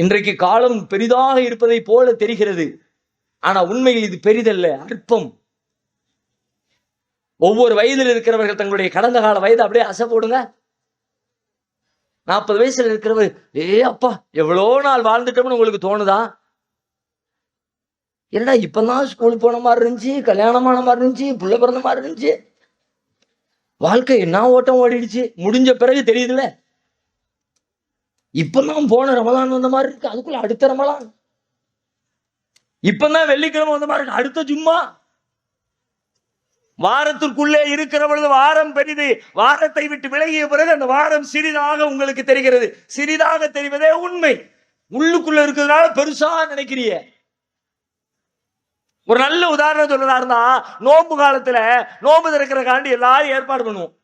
இன்றைக்கு காலம் பெரிதாக இருப்பதை போல தெரிகிறது. ஆனா உண்மையில் இது பெரிதல்ல அற்பம். ஒவ்வொரு வயதில் இருக்கிறவர்கள் தங்களுடைய கடந்த கால வயதை அப்படியே அசை போடுங்க. நாற்பது வயசுல இருக்கிறவர் ஏ அப்பா எவ்வளோ நாள் வாழ்ந்துட்டோம்னு உங்களுக்கு தோணுதா? என்னடா இப்பதான் ஸ்கூல் போன மாதிரி இருந்துச்சு கல்யாணமான மாதிரி இருந்துச்சு புள்ள பிறந்த மாதிரி இருந்துச்சு. வாழ்க்கை என்ன ஓட்டம் ஓடிடுச்சு முடிஞ்ச பிறகு தெரியுதுல்ல? இப்பதான் போன ரமலான் வந்த மாதிரி இருக்கு. அதுக்குள்ள அடுத்த ரமலான். இப்பதான் வெள்ளிக்கிழமை வந்த மாதிரி இருக்கு. அடுத்த ஜும்மா. வாரத்திற்குள்ளே இருக்கிற பொழுது வாரம் பெரிது. வாரத்தை விட்டு விலகிய பிறகு அந்த வாரம் சிறிதாக உங்களுக்கு தெரிகிறது. சிறிதாக தெரிவதே உண்மை. உள்ளுக்குள்ள இருக்கிறதுனால பெருசா நினைக்கிறீங்க. ஒரு நல்ல உதாரணம் சொல்றதா இருந்தா நோன்பு காலத்துல நோன்பு திறக்கிற காண்டி எல்லாரும் ஏற்பாடு பண்ணுவோம்.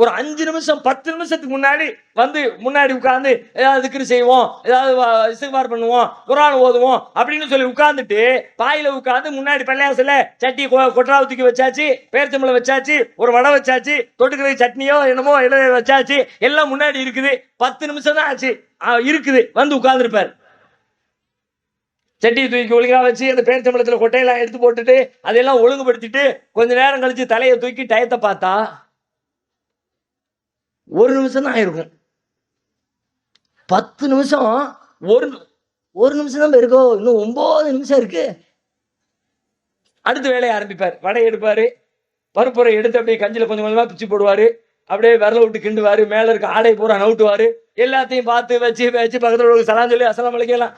ஒரு அஞ்சு நிமிஷம் பத்து நிமிஷத்துக்கு முன்னாடி வந்து முன்னாடி உட்கார்ந்து ஏதாவது திக்ரு செய்வோம் ஏதாவது வ- பண்ணுவோம் குரான் ஓதுவோம் அப்படின்னு சொல்லி உட்கார்ந்துட்டு பாயில உட்கார்ந்து முன்னாடி பள்ளியாசில சட்டி கொ- கொட்டரா தூக்கி வச்சாச்சு பேர்த்தம்பளை வச்சாச்சு ஒரு வடை வச்சாச்சு தொட்டுக்கிற சட்னியோ என்னமோ எல்லாம் வச்சாச்சு எல்லாம் முன்னாடி இருக்குது. பத்து நிமிஷம் தான் ஆச்சு. இருக்குது. வந்து உட்கார்ந்துருப்பார். சட்டியை தூக்கி ஒழுங்கா வச்சு அந்த பேர்ச்சம்பளத்துல கொட்டையெல்லாம் எடுத்து போட்டுட்டு அதையெல்லாம் ஒழுங்குபடுத்திட்டு கொஞ்ச நேரம் கழிச்சு தலையை தூக்கி டயத்தை பார்த்தா ஒரு நிமிஷம் தான் ஆயிருக்கும். பத்து நிமிஷம் ஒரு ஒரு நிமிஷம் தான் இருக்கோ? இன்னும் ஒன்பது நிமிஷம் இருக்கு. அடுத்த வேலையை ஆரம்பிப்பார். வடை எடுப்பாரு. பருப்புரை எடுத்து அப்படியே கஞ்சில கொஞ்சம் கொஞ்சமா பிச்சு போடுவாரு. அப்படியே விரல விட்டு கிண்டுவாரு. மேல இருக்க ஆடை பூரா நவுட்டுவாரு. எல்லாத்தையும் பார்த்து வச்சு வச்சு பக்கத்துல உள்ள சலாம் சொல்லி அசலாம் வளைக்கலாம்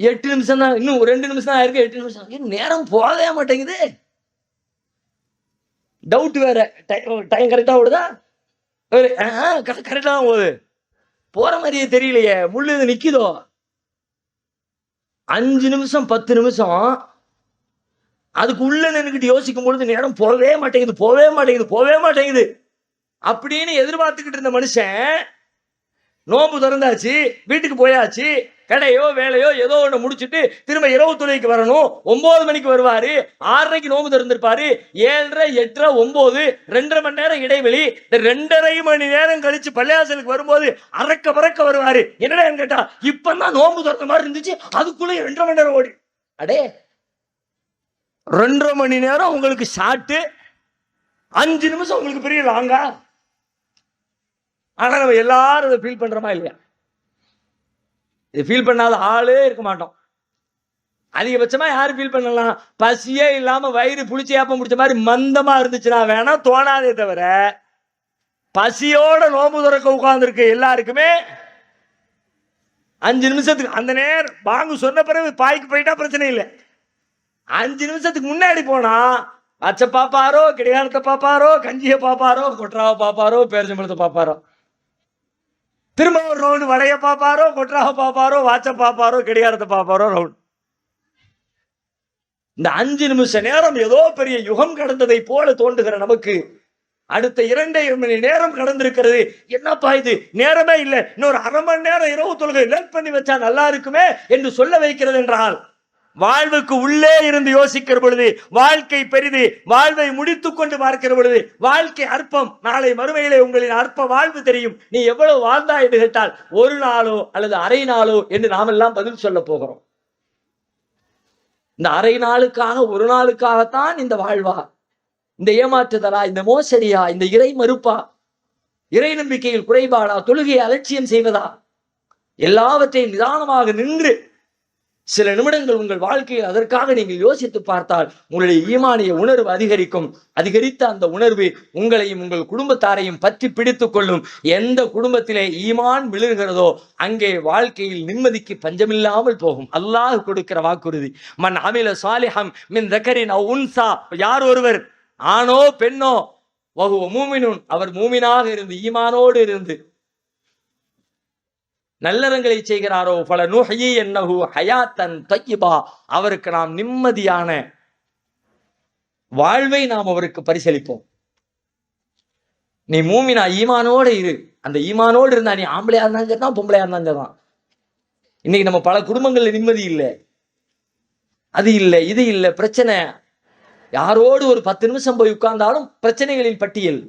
எட்டு நிமிஷம் தான் இன்னும் ஒரு ரெண்டு நிமிஷம் தான் இருக்கு எட்டு நிமிஷம் நேரம் போகவே மாட்டேங்குது. டவுட் வேற. டைம் கரெக்டா ஓடுதா? கரெக்டா கரெக்டாக போகுது போற மாதிரியே தெரியலையே. முள்ளு இது நிக்குதோ? அஞ்சு நிமிஷம் பத்து நிமிஷம். அதுக்கு உள்ள நின்னுக்கிட்டு யோசிக்கும் பொழுது நேரம் போகவே மாட்டேங்குது போகவே மாட்டேங்குது போகவே மாட்டேங்குது. அப்படின்னு எதிர்பார்த்துக்கிட்டு இருந்த மனுஷன் நோம்பு திறந்தாச்சு வீட்டுக்கு போயாச்சு கடையோ வேலையோ ஏதோ ஒன்று முடிச்சுட்டு திரும்ப இரவு துணைக்கு வரணும். ஒன்பது மணிக்கு வருவாரு. ஆறரைக்கு நோம்பு திறந்திருப்பாரு. ஏழரை எட்டரை ஒன்பது ரெண்டரை மணி நேரம் இடைவெளி. இந்த ரெண்டரை மணி நேரம் கழிச்சு பள்ளியாசலுக்கு வரும்போது அறக்க பறக்க வருவாரு. என்னடா கேட்டா? இப்பதான் நோம்பு திறந்த மாதிரி இருந்துச்சு. அதுக்குள்ளே ரெண்டரை மணி நேரம் ஓடி. அடே ரெண்டரை மணி நேரம் உங்களுக்கு ஷார்ட்டு அஞ்சு நிமிஷம் உங்களுக்கு பெரிய லாங்கா. ஆனா நம்ம எல்லாரும் அதை ஃபீல் பண்றோமா இல்லையா? இது ஃபீல் பண்ணாத ஆளே இருக்க மாட்டோம். அதிகபட்சமாக யார் ஃபீல் பண்ணலாம்? பசியே இல்லாமல் வயிறு புளிச்சு ஏப்பம் முடிச்ச மாதிரி மந்தமாக இருந்துச்சுன்னா வேணா தோணாதே தவிர பசியோட நோம்பு துறக்க உட்காந்துருக்கு எல்லாருக்குமே அஞ்சு நிமிஷத்துக்கு அந்த நேரம் பாங்கு சொன்ன பிறகு பாய்க்கு போயிட்டா பிரச்சனை இல்லை. அஞ்சு நிமிஷத்துக்கு முன்னாடி போனா அச்ச பாப்பாரோ கிடையாரத்தை பாப்பாரோ கஞ்சியை பாப்பாரோ கொட்டராவை பாப்பாரோ பேரிச்சம்பழத்தை பாப்பாரோ திரும்ப ஒரு ரவுண்டு வடைய பார்ப்பாரோ கொட்ராவை பார்ப்பாரோ வாட்ச பார்ப்பாரோ கிடையாரத்தை பார்ப்பாரோ ரவுண்ட் இந்த அஞ்சு நிமிஷ நேரம் ஏதோ பெரிய யுகம் கடந்ததை போல தோன்றுகிற நமக்கு அடுத்த இரண்டே மணி நேரம் கடந்திருக்கிறது. என்னப்பா இது? நேரமே இல்லை. இன்னொரு அரை மணி நேரம் இரவு தொழுகை லேட் பண்ணி வச்சா நல்லா இருக்குமே என்று சொல்ல வைக்கிறது என்றால் வாழ்வுக்கு உள்ளே இருந்து யோசிக்கிற பொழுது வாழ்க்கை பெரிது வாழ்வை முடித்துக் கொண்டு பார்க்கிற பொழுது வாழ்க்கை அற்பம் நாளை மறுமையிலே உங்களின் அற்ப வாழ்வு தெரியும். நீ எவ்வளவு வாழ்ந்தா என்று கேட்டால் ஒரு நாளோ அல்லது அரை நாளோ என்று நாமெல்லாம் பதில் சொல்ல போகிறோம். இந்த அரை நாளுக்காக ஒரு நாளுக்காகத்தான் இந்த வாழ்வா? இந்த ஏமாற்றுதலா? இந்த மோசடியா? இந்த இறை மறுப்பா? இறை நம்பிக்கையில் குறைபாடா? தொழுகையை அலட்சியம் செய்வதா? எல்லாவற்றையும் நிதானமாக நின்று சில நிமிடங்கள் உங்கள் வாழ்க்கையில் அதற்காக நீங்கள் யோசித்து பார்த்தால் உங்களுடைய ஈமானிய உணர்வு அதிகரிக்கும். அதிகரித்த அந்த உணர்வு உங்களையும் உங்கள் குடும்பத்தாரையும் பற்றி பிடித்துக் கொள்ளும். எந்த குடும்பத்திலே ஈமான் விழுகிறதோ அங்கே வாழ்க்கையில் நிம்மதிக்கு பஞ்சமில்லாமல் போகும். அல்லாஹ் கொடுக்கிற வாக்குறுதி மன் அமில சாலிஹம் மின் தக்கரின் உன்சா. யார் ஒருவர்? ஆணோ பெண்ணோ? வகுவ மூமினுன். அவர் மூமினாக இருந்து ஈமானோடு இருந்து நல்லறங்களை செய்கிறாரோ? பல நுஹயி என்னஹு ஹயாத்தன் தையிபா அவருக்கு நாம் நிம்மதியான வாழ்வை நாம் அவருக்கு பரிசளிப்போம். நீ மூமினா ஈமானோட இரு. அந்த ஈமானோடு இருந்தா நீ ஆம்பளையா இருந்தாலும் தான் பொம்பளையா இருந்தாலும் இன்னைக்கு நம்ம பல குடும்பங்கள்ல நிம்மதி இல்லை. அது இல்லை இது இல்லை பிரச்சனை. யாரோடு ஒரு பத்து நிமிஷம் போய் உட்கார்ந்தாலும் பிரச்சனைகளின் பட்டியல்.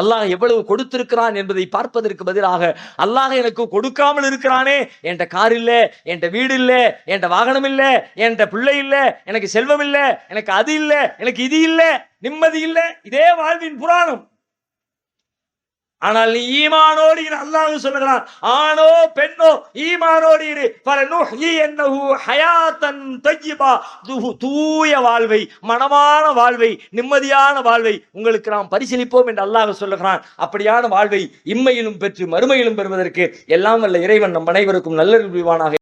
அல்லாஹ் எவ்வளவு கொடுத்திருக்கிறான் என்பதை பார்ப்பதற்கு பதிலாக அல்லாஹ் எனக்கு கொடுக்காமல் இருக்கிறானே என்கிட்ட கார் இல்லை என்கிட்ட வீடு இல்லை என்கிட்ட வாகனம் இல்லை என்கிட்ட பிள்ளை இல்லை எனக்கு செல்வம் இல்லை எனக்கு அது இல்லை எனக்கு இது இல்லை நிம்மதி இல்லை. இதே வாழ்வின் புராணம். ஆனால் நீ ஈமானோடு இரு. அல்லாஹ் சொல்லுகிறான் ஆணோ பெண்ணோ ஈமானோடு இரு. பல நுஹி என்னஹு ஹயாத்தன் தய்யிபா. தூய வாழ்வை மனமான வாழ்வை நிம்மதியான வாழ்வை உங்களுக்கு நாம் பரிசீலிப்போம் என்று அல்லாஹ் சொல்லுகிறான். அப்படியான வாழ்வை இம்மையிலும் பெற்று மறுமையிலும் பெறுவதற்கு எல்லாம் வல்ல இறைவன் நம் அனைவருக்கும் நல்ல புரிவானாக.